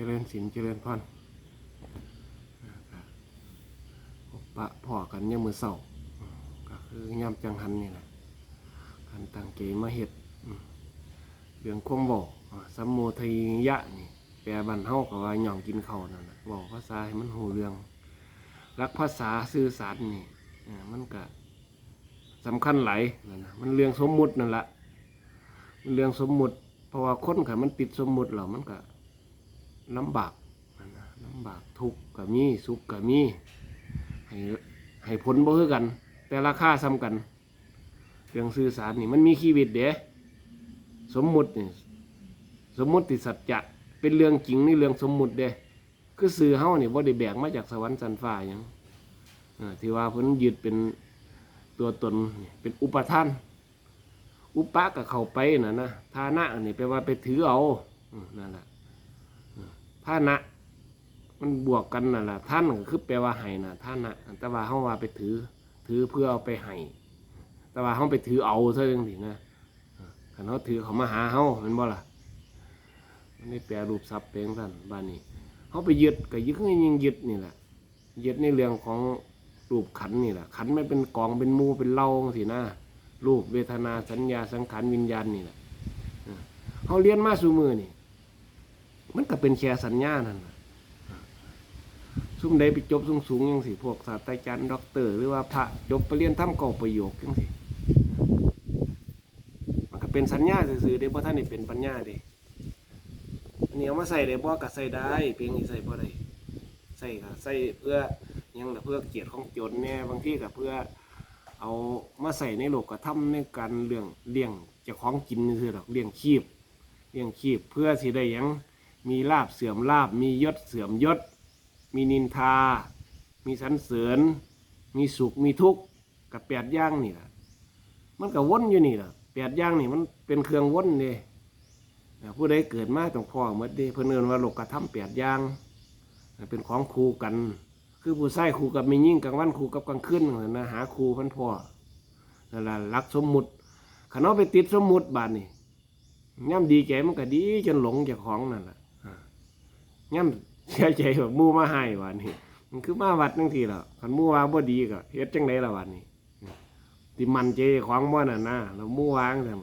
จริญศีลเจริญพรพบปะพ่อกันยามมือเศร้าก็คือยามจังหันนี่แหละการตั้งเกมาเฮ็ดเรื่องความบอกสัมโมทยยะนี่แปลบันเฮากับว่าหย่องกินข้าวนั่นแหละบอกภาษาให้มันหูเรื่อง รักภาษาสื่อสารนี่มันก็สำคัญไหลายนะมันเรื่องสมมุตินั่นแหละมันเรื่องสมมุติ เพราะว่าคนขันมันติดสมมุติแล้วมันก็ ลำบากนะลำบากทุกข์ก็มีสุขก็มีให้ให้ผลบ่คือกัน แต่ราคาซ้ำกันเรื่องสื่อสารนี่มันมีชีวิตเด้สมมุตินี่สมมุติสัจจะเป็นเรื่องจริงนี่เรื่องสมมุติเด้คือสื่อเฮานี่บ่ได้แบกมาจากสวรรค์สันฟ้าหยังที่ว่าเพิ่นยึดเป็นตัวตนนี่เป็นอุปทาน อุปะก็เข้าไปน่ะนะฐานะนี่แปลว่าไปถือเอานั่นแหละ อืมฐานะ มันบวกกันนั่นแหละท่านก็คือแปลว่าให้น่ะฐานะแต่ว่าเฮาว่าไปถือ ถือเพื่อเอาไปให้แต่ว่าเฮาไปถือเอาซะจังซี่นะเออคันเฮาถือเขามาหาเฮาแม่นบ่ล่ะมันนี่แปลรูปทรัพย์เป็นจังซั่นบ้านนี้เขาไปยึดก็ยึดยิงยึดนี่แหละยึดในเรื่องของรูปขันนี่แหละขันไม่เป็นกองเป็นมูเป็นเล่าสินะรูปเวทนาสัญญาสังขารวิญญาณนี่แหละเออเขาเรียนมาสู่มือนี่ มันก็เป็นแค่สัญญานั่นน่ะซุ่มใดไปจบสูงสูงยังสิพวกศาสตราจารย์ด็อกเตอร์หรือว่าพระจบไปเรียนทำเก่าประโยคยังสิมันก็เป็นสัญญาซื่อๆเด้เพราะท่านนี่เป็นปัญญาเด้อันนี้เอามาใส่ได้บ่ก็ใส่ได้ เพียงนี้ใส่บ่ได้ใส่ก็ใส่เพื่อยังเพื่อเกียรติของโจรแน่บางทีก็เพื่อเอามาใส่ในโลกกระทำในการเรื่องเลี้ยงเจ้าของกินนี่คือดอกเลี้ยงชีพเลี้ยงชีพเพื่อสิได้ยัง มีลาบเสื่อมลาบ มียศเสื่อมยศ มีนินทา มีสรรเสริญ มีสุข มีทุกข์ กับแปดอย่างนี่แหละมันก็วนอยู่นี่แหละแปดอย่างนี่มันเป็นเครื่องวนเด้อ่ผู้ใดเกิดมาต้องพ่อหมดเดีเพิ่นเอินว่าโลกธรรมแปดอย่าง เป็นของคู่กัน คือผู้ชายคู่กับมียิ่งกลางวันคู่กับกลางคืนนั่นนะหาคู่พันพ่อนั่นล่ะรักสมมุติขนเอาไปติดสมมุติบาดนี่ย่ำดีใจมันก็ดีจนหลงจ้าของนั่นแหละ ย่ำเสียใจแบบมู่มาให้บาดนี่มันคือมาวัดจังทีล่ะคันมู่ว่าบ่ดีก็เฮ็ดจังไดล่ะบาดนี่ที่มันใจของบ่นั่นนะแล้วมู่วางจัง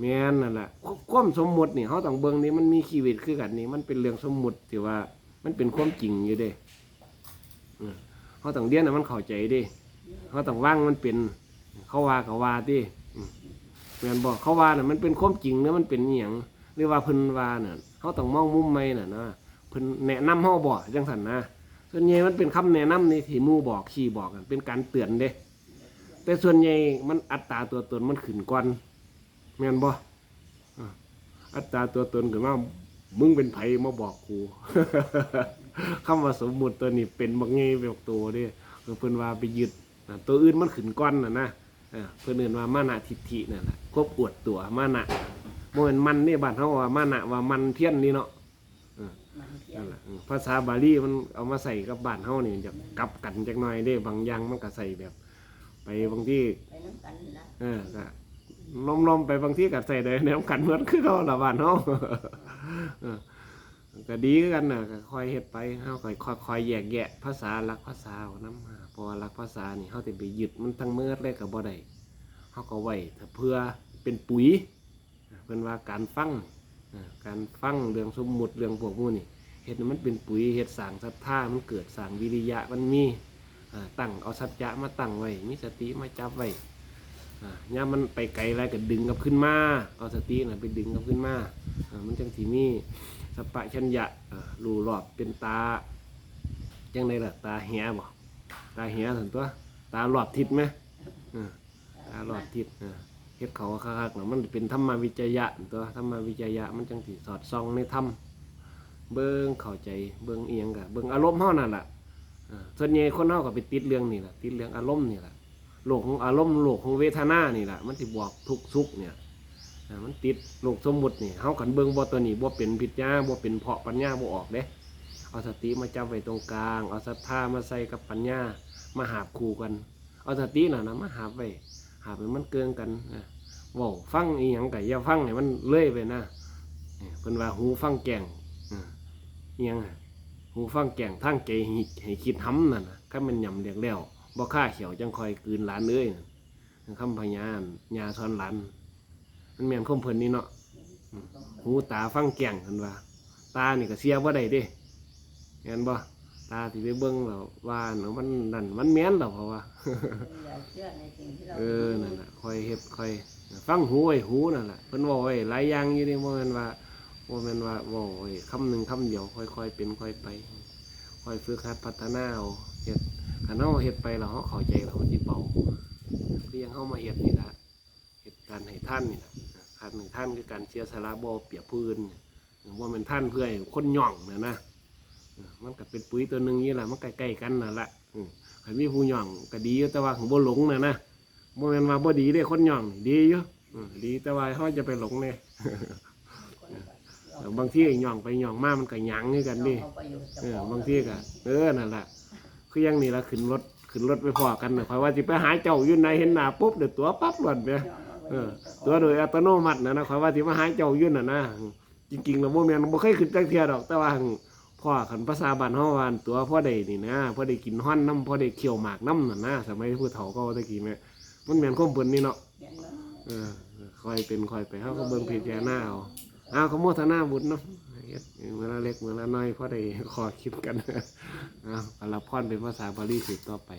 แม่นนั่นแหละความสมมุตินี่เขาต้องเบิ่งนี่มันมีชีวิตคือกันนี่มันเป็นเรื่องสมมุติที่ว่า มันเป็นความจริงอยู่เด้เออเขาต้องเรียนให้มันเข้าใจเด้เขาต้องว่างมันเป็น เขาว่าก็ว่าติอืมแม่นบอกเขาว่าน่ะมันเป็นความจริงหรือมันเป็นอหยัง หรือว่าเพิ่นว่าน่ะเขาต้องมองมุมใหม่น่ะนะเพิ่นแนะนำเฮาบ่จังซั่นนะส่วนใหญ่มันเป็นคำแนะนำนี่ที่หมู่บอกขี้บอกกันเป็นการเตือนเด้แต่ส่วนใหญ่มันอัตราตัวตนมันขึ้นก่อนแม่นบ่ออัตราตัวตนก็ว่ามึงเป็นไผมาบอกกูคำว่าสมมุติตัวนี้เป็นบักเงแบบตัวเด้เพิ่นว่าไปยึดตัวอื่นมันขึ้นก้อนน่ะนะอะเพิ่นเอิ้นว่ามานะทิฐินั่นแหละควบอวดตัวมานะ บ่แม่นมันนี่บ้านเฮาว่ามานะว่ามันเพี้ยนนี่เนาะนั่นแหละอืมภาษาบาลีมันเอามาใส่กับบ้านเฮานี่จะกลับกันจักหน่อยเด้บางอย่างมันก็ใส่แบบ ไปบางที่ไปน้ำกันนะเออก็ลมๆไปบางที่กัดใส่ได้แนวกันเหมือนคือเขาละบ้านเฮาเออก็ดีคือกันน่ะก็คอยเฮ็ดไปเฮาก็ค่อยคอยแยกแยะ ภาษาหลักภาษาเอานำเพราะว่าหลักภาษานี่เฮาสิไปยึดมันทั้งเมิดเลยก็บ่ได้เฮาก็ไว้ถ้าเพื่อเป็นปุ๋ย เพิ่นว่าการฟังการฟังเรื่องสมมุติเรื่องพวกมู่นี่เฮ็ดมันเป็นปุ๋ยเฮ็ดสางศรัทธามันเกิดสางวิริยะมันมีตั้งเอาสัจจะมาตั้งไว้มีสติมาจับไว้อ่าย่ามันไปไกลอะไรก็ดึงกับขึ้นมาเอาสตินะไปดึงกับขึ้นมามันจังทีมีสปะชัญญะรูรอบเป็นตาจังไดล่ะตาเหียบ่ตาเหียสันตัวตาหลอดทิศไหมตาหลอดทิศอ่า เฮ็ดเขาคักๆน่ะมันเป็นธรรมวิจยะตัวธรรมวิจยะมันจังสิสอดส่องในธรรมเบิ่งเข้าใจเบิ่งเอียงกะเบิ่งอารมณ์เฮานั่นล่ะส่วนใหญ่คนเฮาก็ไปติดเรื่องนี่ล่ะติดเรื่องอารมณ์นี่ล่ะโลกของอารมณ์โลกของเวทนานี่แหละมันสิบวกทุกข์สุขเนี่ยมันติดโลกสมมุตินี่เฮากันเบิ่งบ่ตัวนี้บ่เป็นพิจญาบ่เป็นเพาะปัญญาบ่ออกเด้เอาสติมาจับไว้ตรงกลางเอาศรัทธามาใส่กับปัญญามาหาบคู่กันเอาสติน่ะนะมาหาบไว้ หาบให้มันเกิงกันอ่าเว้าฟังอีหยังก็อย่าฟังให้มันเลื่อยไปนะเออเพิ่นว่าหูฟังแก่งเออ่าอิหยังหูฟังแก่งทางใจให้ให้คิดห้ำนั่นน่ะคันมันยำเรียกแล้วบ่ค่าเขียวจังคอยกืนหลานเอ้ยนะคำพญานยาสอนหลานมันแม่นคมเพิ่นนี่เนาะหูตาฟังแก่งเพิ่นว่า ตานี่ก็เสียบ่ได้เด้เห็นบ่าที่ไปเบิ่งแล้วว่าเนาะมันนั่นมันแม่นแล้วเพราะว่า อย่าเชื่อในสิ่งที่เราเออ นั่นแหละคอยเฮ็ดคอย ฟังหูไว้หูนั่นแหละเพิ่นเว้าไว้หลายอย่างอยู่นี่บ่แม่นว่าบ่แม่นว่าเว้าไว้คำหนึ่งคำเดียวค่อยๆเป็นค่อยไป ค่อยฝึกหัดพัฒนาเอาเฮ็ดคันเฮาเฮ็ดไปแล้วเฮาเข้าใจแล้วมันสิเบาคือยังเฮามาเฮ็ดนี่ล่ะเฮ็ดการให้ท่านนี่ล่ะการให้ท่านคือการเสียสละบ่เปรียบผู้อื่นบ่แม่นท่านเพื่อให้คนย่องนะนะ มันก็เป็นปุ๋ยตัวหนึ่งนี่ล่ะมันใกล้ๆกันนั่นล่ะอือคันมีผู้หย่องก็ดีแต่ว่าของบ่หลงนะนะบ่แม่นว่าบ่ดีเด้คนหย่องดีอยู่อืมดีแต่ว่าเฮาจะไปหลงเด้บางทีหย่องไปหย่องมามันก็ยังคือกันดิเอาประโยชน์จากเออบางทีก็เออนั่นแหละคือยังนี่ละขึ้นรถขึ้นรถไปพอกันนะข่อยว่าสิไปหาเจ้าอยู่ไหนเห็นหน้าปุ๊บเดี๋ยวตัวปั๊บหล่นไปเออตัวโดยอัตโนมัตินะนะข่อยว่าสิมาหาเจ้าอยู่น่ะนะจริงๆแล้วบ่แม่นบ่เคยขึ้นจักเทียดอกแต่ว่า พ่อคันภาษาบ้านเฮาวันตัวพ่อได้นี่นะพ่อได้กินฮ้อนน้ำพ่อได้เคี่ยวหมากน้ำน่ะนะสมัยผู้เฒ่าก็ตะกี้แม่มันเหมือนข้อมเพิ่นนี่เนาะเออคอยเป็นคอยไปเขาก็เบิ่งพิจารณาเอาอ้าวเขาโมทนาบุญเนาะเมื่อละเล็กเมื่อละน้อยพ่อได้ขอคิดกันอ้าวอลาพรเป็นภาษาบาลีสืบต่อไป